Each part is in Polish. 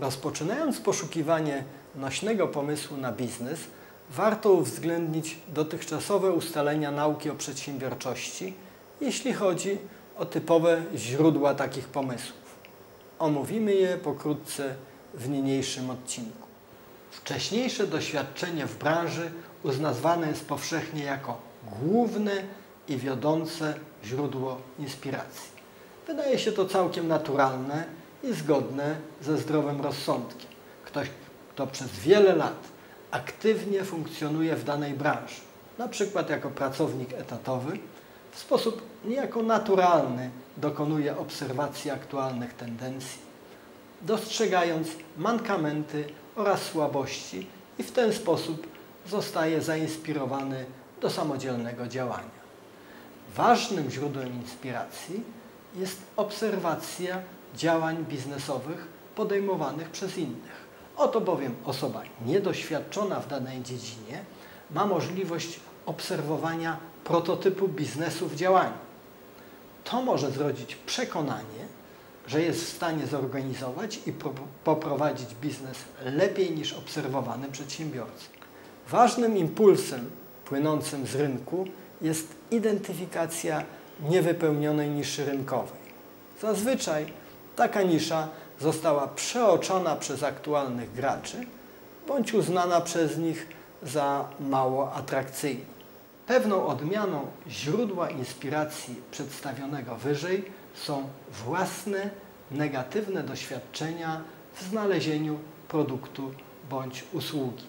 Rozpoczynając poszukiwanie nośnego pomysłu na biznes, warto uwzględnić dotychczasowe ustalenia nauki o przedsiębiorczości, jeśli chodzi o typowe źródła takich pomysłów. Omówimy je pokrótce w niniejszym odcinku. Wcześniejsze doświadczenie w branży uznawane jest powszechnie jako główne i wiodące źródło inspiracji. Wydaje się to całkiem naturalne i zgodne ze zdrowym rozsądkiem. Ktoś, kto przez wiele lat aktywnie funkcjonuje w danej branży, na przykład jako pracownik etatowy, w sposób niejako naturalny dokonuje obserwacji aktualnych tendencji, dostrzegając mankamenty oraz słabości i w ten sposób zostaje zainspirowany do samodzielnego działania. Ważnym źródłem inspiracji jest obserwacja działań biznesowych podejmowanych przez innych. Oto bowiem osoba niedoświadczona w danej dziedzinie ma możliwość obserwowania prototypu biznesu w działaniu. To może zrodzić przekonanie, że jest w stanie zorganizować i poprowadzić biznes lepiej niż obserwowany przedsiębiorca. Ważnym impulsem płynącym z rynku jest identyfikacja niewypełnionej niszy rynkowej. Zazwyczaj taka nisza została przeoczona przez aktualnych graczy bądź uznana przez nich za mało atrakcyjną. Pewną odmianą źródła inspiracji przedstawionego wyżej są własne negatywne doświadczenia w znalezieniu produktu bądź usługi.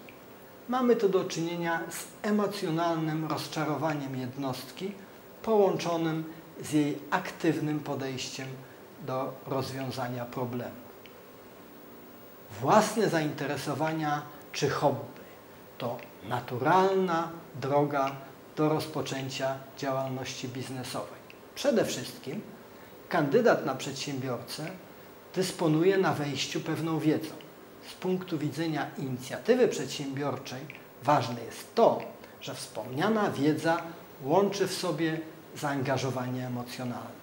Mamy tu do czynienia z emocjonalnym rozczarowaniem jednostki połączonym z jej aktywnym podejściem do rozwiązania problemu. Własne zainteresowania czy hobby to naturalna droga do rozpoczęcia działalności biznesowej. Przede wszystkim kandydat na przedsiębiorcę dysponuje na wejściu pewną wiedzą. Z punktu widzenia inicjatywy przedsiębiorczej ważne jest to, że wspomniana wiedza łączy w sobie zaangażowanie emocjonalne.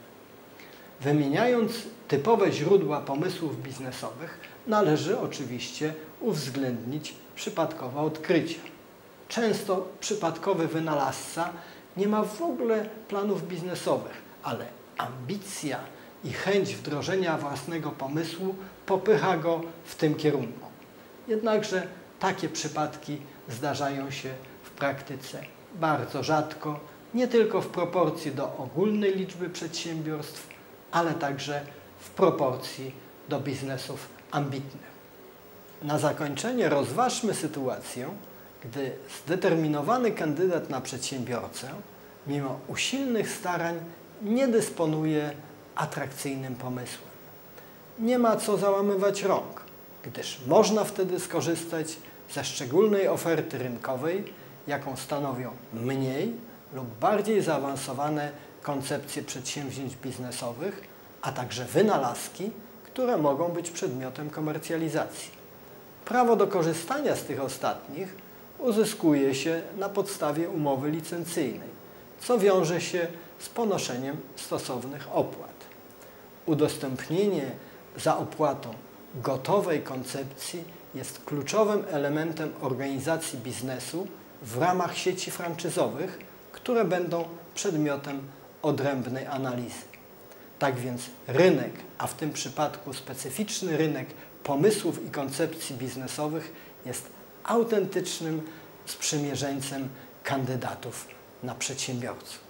Wymieniając typowe źródła pomysłów biznesowych, należy oczywiście uwzględnić przypadkowe odkrycia. Często przypadkowy wynalazca nie ma w ogóle planów biznesowych, ale ambicja i chęć wdrożenia własnego pomysłu popycha go w tym kierunku. Jednakże takie przypadki zdarzają się w praktyce bardzo rzadko, nie tylko w proporcji do ogólnej liczby przedsiębiorstw, ale także w proporcji do biznesów ambitnych. Na zakończenie rozważmy sytuację, gdy zdeterminowany kandydat na przedsiębiorcę, mimo usilnych starań, nie dysponuje atrakcyjnym pomysłem. Nie ma co załamywać rąk, gdyż można wtedy skorzystać ze szczególnej oferty rynkowej, jaką stanowią mniej lub bardziej zaawansowane koncepcje przedsięwzięć biznesowych, a także wynalazki, które mogą być przedmiotem komercjalizacji. Prawo do korzystania z tych ostatnich uzyskuje się na podstawie umowy licencyjnej, co wiąże się z ponoszeniem stosownych opłat. Udostępnienie za opłatą gotowej koncepcji jest kluczowym elementem organizacji biznesu w ramach sieci franczyzowych, które będą przedmiotem odrębnej analizy. Tak więc rynek, a w tym przypadku specyficzny rynek pomysłów i koncepcji biznesowych jest autentycznym sprzymierzeńcem kandydatów na przedsiębiorców.